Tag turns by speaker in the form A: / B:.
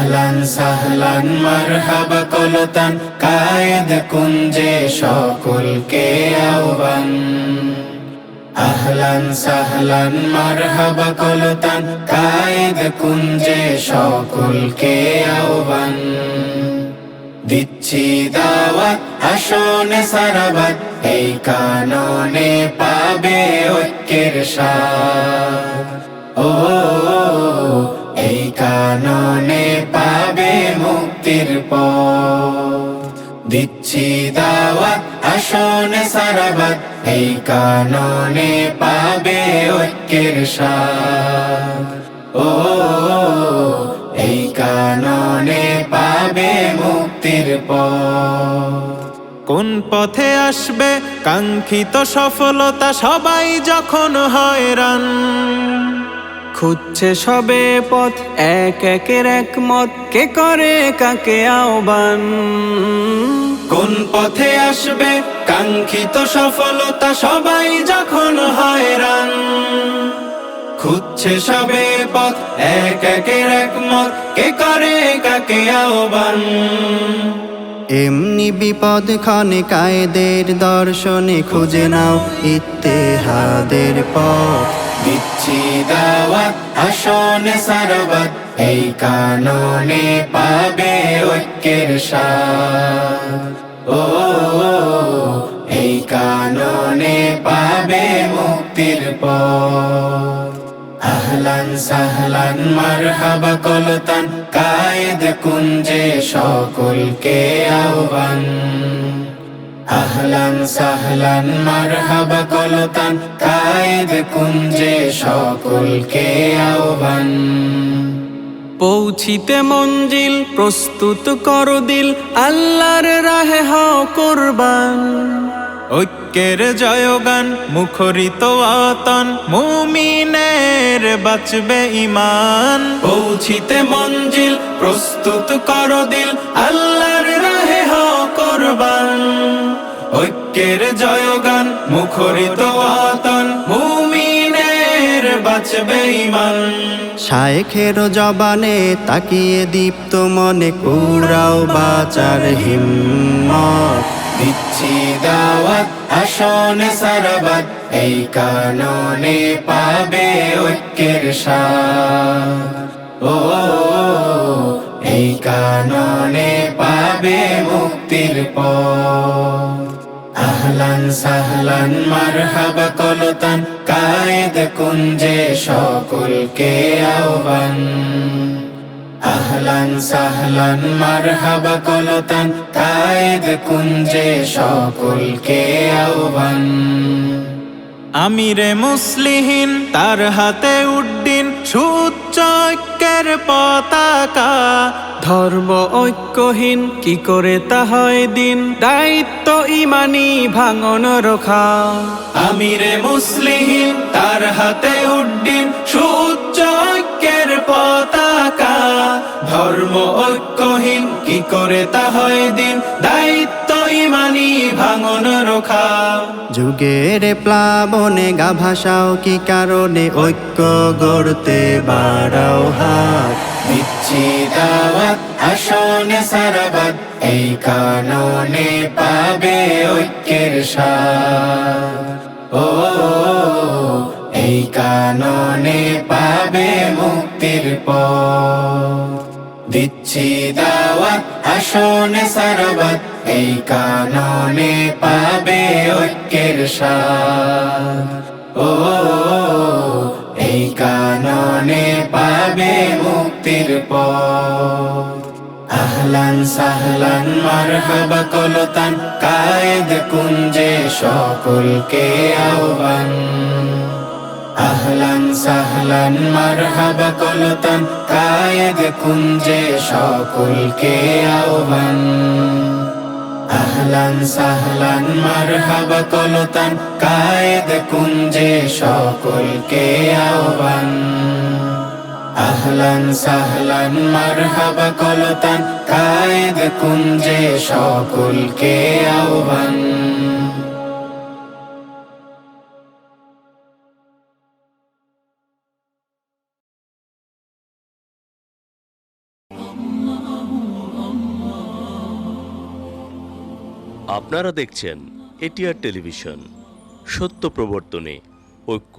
A: আহলান সাহলান, মারহাবা কলতান কায়েদ কুঞ্জে সকলকে আহ্বান। আহলান, সাহলান, মারহাবা কলতান কায়েদ কুঞ্জে সকলকে আহ্বান। দিচ্ছি দাওয়াত, আসনে সারাবাদ এই কাননে পাবে ঐক্যের সাথ। ও দিচ্ছি দাওয়াত, আসনে সারাবাদ এই কাননে পাবে ঐক্যের ও, এই কাননে পাবে মুক্তির পথ।
B: কোন পথে আসবে, কাঙ্ক্ষিত সফলতা সবাই যখন হয়রান। খুঁজছে সবে পথ এক একের এক মত কে করে কাকে আহ্বান?
A: কোন পথে আসবে কাঙ্ক্ষিত সফলতা সবাই যখন হয়রান? খুঁজছে সবে পথ এক একের এক মত কে করে কাকে আহ্বান?
C: এমনি বিপদ ক্ষণে কায়েদের দর্শনে খুঁজে নাও ইত্তেহাদের পথ।
A: দিচ্ছি দাওয়াত আসনে সারবাত এই কাননে পাবে ঐক্যের ও, এই কাননে পাবে মুক্তির পথ। আহলান সাহলান, মারহাবা কলতান, কায়েদ কুঞ্জে সকলকে আহ্বান। আহলান সাহলান, মারহাবা কলতান, কায়েদ কুঞ্জে সকলকে আহ্বান।
B: পৌঁছিতে মঞ্জিল, প্রস্তুত করো দিল, আল্লাহর রাহে হও কোরবান। ঐক্যের জয়গান, মুখরিত আতন, মুমিনের বাঁচবে ইমান
A: পৌঁছিতে মঞ্জিল, প্রস্তুত কর দিল, আল্লাহর রাহে হ ঐক্যের জয়গান মুখরিত আতন মুমিনের বাঁচবে ইমান
C: শায়েখের জবানে তাকিয়ে দীপ্ত মনে কুড়াও বাচার হিম্মত।
A: দিচ্ছি দাওয়াত আসনে সারাবাদ এই কাননে পাবে ঐক্যের ও এই কাননে পাবে মুক্তির পথ। আহলান সাহলান, মারহাবা কলতান কায়েদ কুঞ্জে সকলকে আহ্বান। আহলান, সাহলান, মারহাবা কলতান কায়েদ কুঞ্জে সকলকে আহ্বান।
B: আমিরে মুসলিহীন, তার হাতে উড্ডিন, সুচ্চ ঐক্যের পতাকা ধর্ম ঐক্যহীন, কি করে তা হয় দিন? দায়িত্ব ইমানি ভাঙন রখা।
A: আমিরে মুসলিম তার হাতে উড্ডিন সুচ্চ ঐক্যের পতাকা। ধর্ম ঐক্যহীন, কি করে তা হয় দিন? দায়িত্ব ইমানি ভাঙন
C: যুগের প্লাবনে গা ভাসাও, কি কারণে ঐক্য গড়তে বাড়াও হাত?
A: দাওয়াত আসনে সারাবাদ, এই কাননে পাবে ঐক্যের ও, এই কাননে পাবে মুক্তির পথ। দিচ্ছি দাওয়াত, আসনে সারাবাদ, এই কাননে পাবে ঐক্যের ও, এই কাননে পাবে মুক্তির পথ। আহলান সাহলান, মারহাবা কলতান, কায়েদ কুঞ্জে সকলকে আহ্বান। আহলান সাহলান, মারহাবা কলতান, কায়েদ কুঞ্জে সকলকে আহ্বান। আহলান সাহলান, মারহাবা কলতান, কায়েদ কুঞ্জে সকলকে আহ্বান। আহলান সাহলান, মারহাবা কলতান, কায়দ কুঞ্জে সকুল কে আহ্বান।
D: আপনারা দেখছেন এটিআর টেলিভিশন, সত্য প্রবর্তনে ঐক্য।